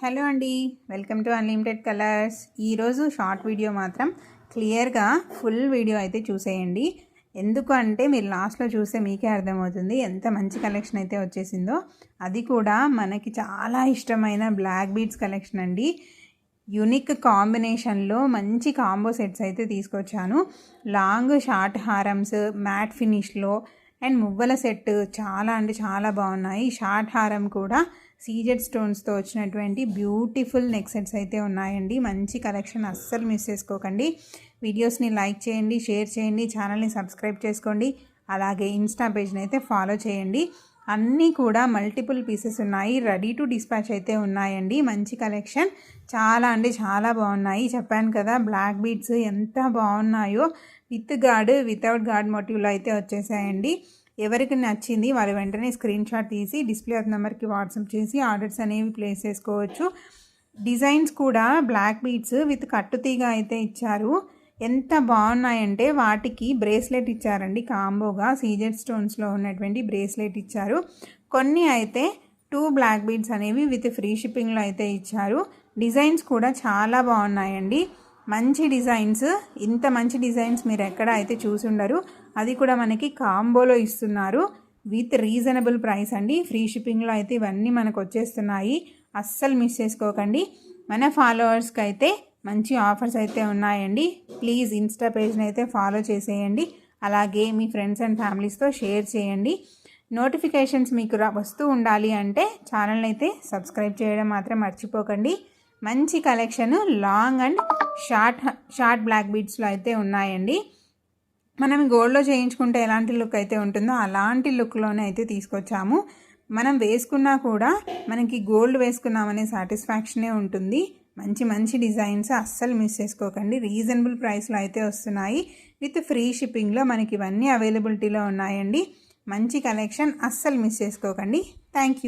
Hello అండి welcome to unlimited colours ఈరోజు short video మాత్రం క్లియర్గా ఫుల్ వీడియో అయితే చూసేయండి. ఎందుకు అంటే మీరు లాస్ట్లో చూస్తే మీకే అర్థమవుతుంది ఎంత మంచి కలెక్షన్ అయితే వచ్చేసిందో. అది కూడా మనకి చాలా ఇష్టమైన బ్లాక్ బీడ్స్ కలెక్షన్ అండి. యునిక్ కాంబినేషన్లో మంచి కాంబో సెట్స్ అయితే తీసుకొచ్చాను. లాంగ్ షార్ట్ హారమ్స్ మ్యాట్ ఫినిష్లో అండ్ మువ్వల సెట్ చాలా అంటే చాలా బాగున్నాయి. షార్ట్ హారం కూడా సీజెడ్ స్టోన్స్తో వచ్చినటువంటి బ్యూటిఫుల్ నెక్ సెట్స్ అయితే ఉన్నాయండి. మంచి కలెక్షన్ అస్సలు మిస్ చేసుకోకండి. వీడియోస్ని లైక్ చేయండి షేర్ చేయండి ఛానల్ని సబ్స్క్రైబ్ చేసుకోండి. అలాగే ఇన్స్టా పేజ్ని అయితే ఫాలో చేయండి. అన్నీ కూడా మల్టిపుల్ పీసెస్ ఉన్నాయి. రెడీ టు డిస్పాచ్ అయితే ఉన్నాయండి. మంచి కలెక్షన్. చాలా అంటే చాలా బాగున్నాయి. చెప్పాను కదా బ్లాక్ బీడ్స్ ఎంత బాగున్నాయో. విత్ గార్డ్ వితౌట్ గార్డ్ మోటివ్లో అయితే వచ్చేసాయండి. ఎవరికి నచ్చింది వాళ్ళు వెంటనే స్క్రీన్ షాట్ తీసి డిస్ప్లే అవుతున్న నెంబర్కి వాట్సాప్ చేసి ఆర్డర్స్ అనేవి ప్లేస్ చేసుకోవచ్చు. డిజైన్స్ కూడా బ్లాక్ బీట్స్ విత్ కట్టుతీగ అయితే ఇచ్చారు. ఎంత బాగున్నాయంటే వాటికి బ్రేస్లెట్ ఇచ్చారండి. కాంబోగా సీజెడ్ స్టోన్స్లో ఉన్నటువంటి బ్రేస్లెట్ ఇచ్చారు. కొన్ని అయితే టూ బ్లాక్ బీడ్స్ అనేవి విత్ ఫ్రీ షిప్పింగ్లో అయితే ఇచ్చారు. డిజైన్స్ కూడా చాలా బాగున్నాయండి. మంచి డిజైన్స్ ఇంత మంచి డిజైన్స్ మీరు ఎక్కడ అయితే చూసి ఉండరు. అది కూడా మనకి కాంబోలో ఇస్తున్నారు. విత్ రీజనబుల్ ప్రైస్ అండి. ఫ్రీ షిప్పింగ్లో అయితే ఇవన్నీ మనకు వచ్చేస్తున్నాయి. అస్సలు మిస్ చేసుకోకండి. మన ఫాలోవర్స్కి అయితే మంచి ఆఫర్స్ అయితే ఉన్నాయండి. ప్లీజ్ ఇన్స్టా పేజ్ని అయితే ఫాలో చేసేయండి. అలాగే మీ ఫ్రెండ్స్ అండ్ ఫ్యామిలీస్తో షేర్ చేయండి. నోటిఫికేషన్స్ మీకు వస్తూ ఉండాలి అంటే ఛానల్ని అయితే సబ్స్క్రైబ్ చేయడం మాత్రం మర్చిపోకండి. మంచి collection long and short short black బీడ్స్లో అయితే ఉన్నాయండి. మనం గోల్డ్లో చేయించుకుంటే ఎలాంటి లుక్ అయితే ఉంటుందో అలాంటి లుక్లోనే అయితే తీసుకొచ్చాము. మనం వేసుకున్నా కూడా మనకి గోల్డ్ వేసుకున్నామనే సాటిస్ఫాక్షనే ఉంటుంది. మంచి మంచి డిజైన్స్ అస్సలు మిస్ చేసుకోకండి. రీజనబుల్ ప్రైస్లో అయితే వస్తున్నాయి. విత్ ఫ్రీ షిప్పింగ్లో మనకి ఇవన్నీ అవైలబిలిటీలో ఉన్నాయండి. మంచి కలెక్షన్ అస్సలు మిస్ చేసుకోకండి. Thank you.